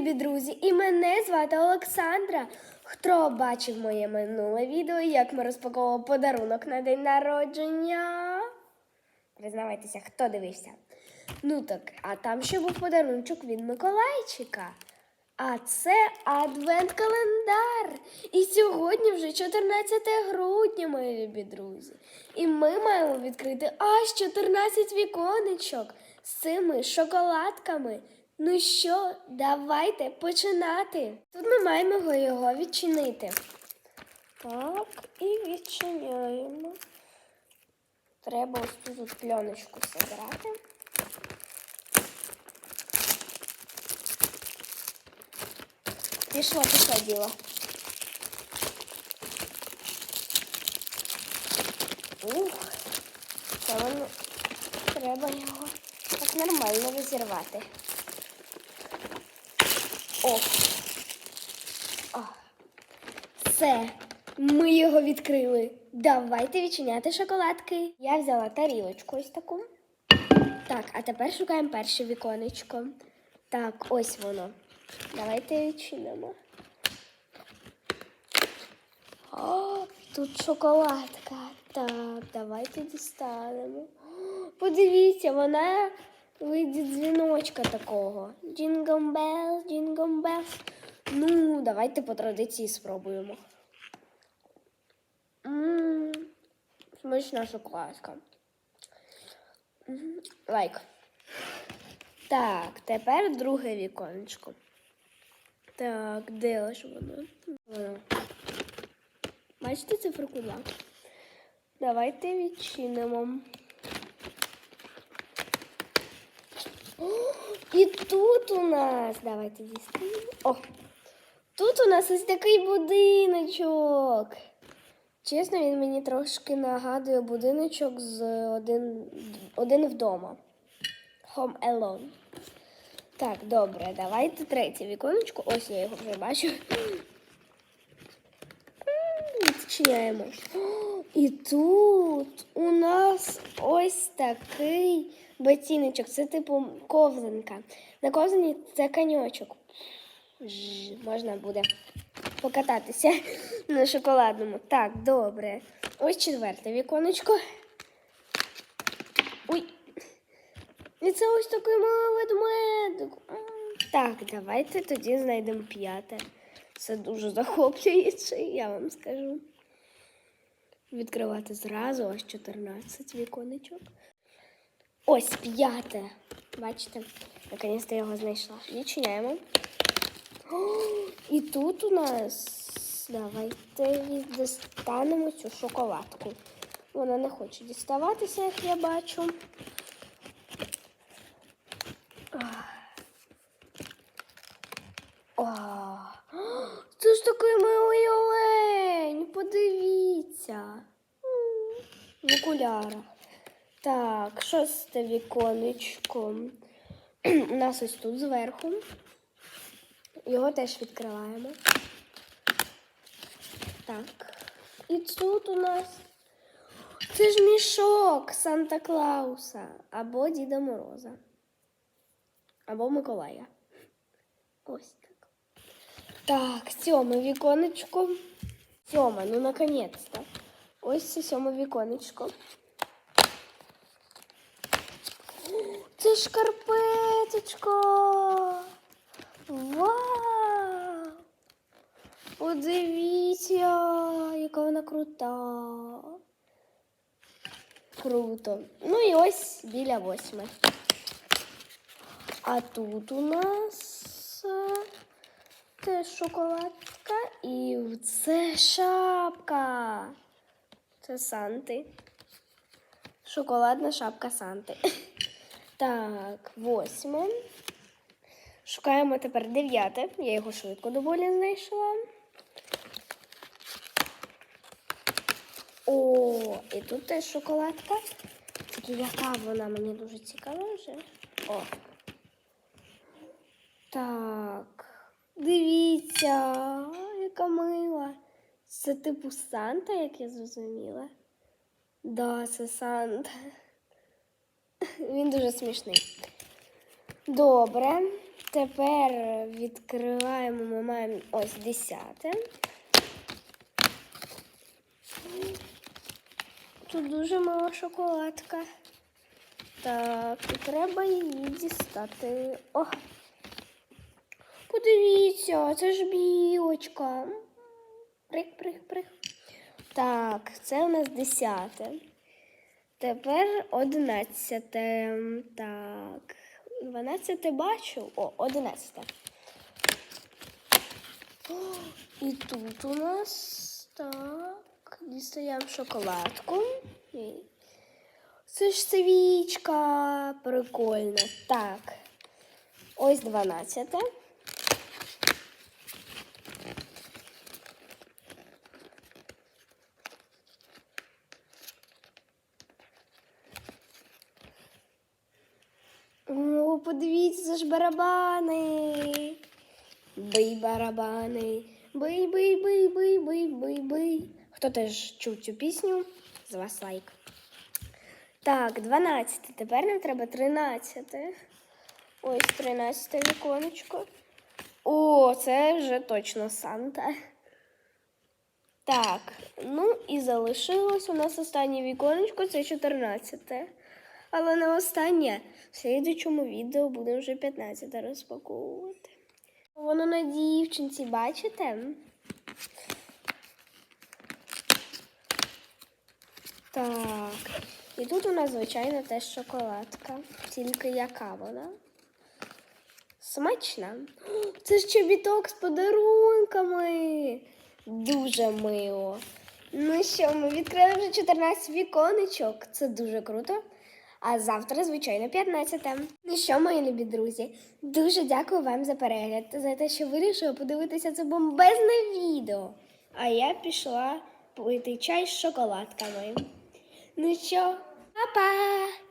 любі друзі! І мене звати Олександра. Хто бачив моє минуле відео, як ми розпаковували подарунок на день народження? Признавайтеся, хто дивився? Ну так, а там ще був подарунок від Миколайчика. А це адвент-календар. І сьогодні вже 14 грудня, мої любі друзі. І ми маємо відкрити аж 14 віконечок з цими шоколадками. Ну що, давайте починати. Тут ми маємо його відчинити. Так, і відчиняємо. Треба ось тут пленочку зібрати. Пішло, пішло діло. Ух, це воно треба його так нормально розірвати. О. О. Все, ми його відкрили. Давайте відчиняти шоколадки. Я взяла тарілочку ось таку. Так, а тепер шукаємо перше віконечко. Так, ось воно. Давайте відчинимо. О, тут шоколадка. Так, давайте дістанемо. Подивіться, вона вийде дзвіночка такого. Jingle bells. Ну, давайте по традиції спробуємо. Мм, смачна шоколадка. Лайк. Так, тепер друге віконечко. Так, де ж? Воно. Бачите циферку 2? Давайте відчинимо. О, і тут у нас. Давайте дістанемо. О! Тут у нас ось такий будиночок. Чесно, він мені трошки нагадує будиночок з один, один вдома. Home Alone. Так, добре, давайте третє віконечко. Ось я його вже бачу. Відчиняємо. І тут у нас ось такий ботиночок. Це типу ковзанка. На ковзані це коньочок. Можна буде покататися на шоколадному. Так, добре. Ось четверте віконечко. Ой. І це ось такий ведмедик. Так, давайте тоді знайдемо п'яте. Це дуже захоплююче, я вам скажу. Відкривати зразу ось 14 віконечок. Ось п'яте. Бачите, наконець-то його знайшла. Відчиняємо. О, і тут у нас давайте дістанемо цю шоколадку. Вона не хоче діставатися, як я бачу. О, це ж такий милий олень. Подивіться. М, В окулярах. Так, шосте віконечко. У нас ось тут зверху. Його теж відкриваємо. Так. І тут у нас. Це ж мішок Санта Клауса або Діда Мороза. Або Миколая. Ось так. Так, сьоме віконечко. Сьоме, ну наконець-то. Ось це сьоме віконечко. Це шкарпеточка. Вау! Подивіться, яка вона крута. Круто. Ну і ось біля восьми. А тут у нас теж шоколадка і це шапка. Це Санти. Шоколадна шапка Санти. Так, восьме. Шукаємо тепер дев'яте. Я його швидко доволі знайшла. О, і тут теж шоколадка. Яка вона мені дуже цікава вже. О. Так. Дивіться, яка мила. Це типу Санта, як я зрозуміла. Да, це Санта. Він дуже смішний. Добре. Тепер відкриваємо, ми маємо ось десяте. Тут дуже мала шоколадка. Так, і треба її дістати. О! Подивіться, це ж білочка. Прик, прик, прик. Так, це у нас десяте. Тепер одинадцяте. Так. Дванадцяте бачу. О, одинадцяте. І тут у нас так. Дістаємо шоколадку. Це ж свічка. Прикольно. Так. Ось дванадцяте. О, подивіться, це ж барабани. Бий барабани. Бий, бий, бий, бий, бий, бий, бий. Хто теж чув цю пісню? З вас лайк. Так, 12. Тепер нам треба 13. Ось 13 віконечко. О, це вже точно Санта. Так, ну і залишилось у нас останнє віконечко, це 14. Але не останнє. В слідчому відео будемо вже 15 розпаковувати. Воно на дівчинці, бачите? Так. І тут у нас, звичайно, теж шоколадка. Тільки яка вона? Смачна. Це ж чобіток з подарунками. Дуже мило. Ну що, ми відкрили вже 14 віконечок. Це дуже круто. А завтра, звичайно, 15. Ну що, мої любі друзі, дуже дякую вам за перегляд за те, що вирішили подивитися це бомбезне відео. А я пішла пити чай з шоколадками. Ну що, па-па!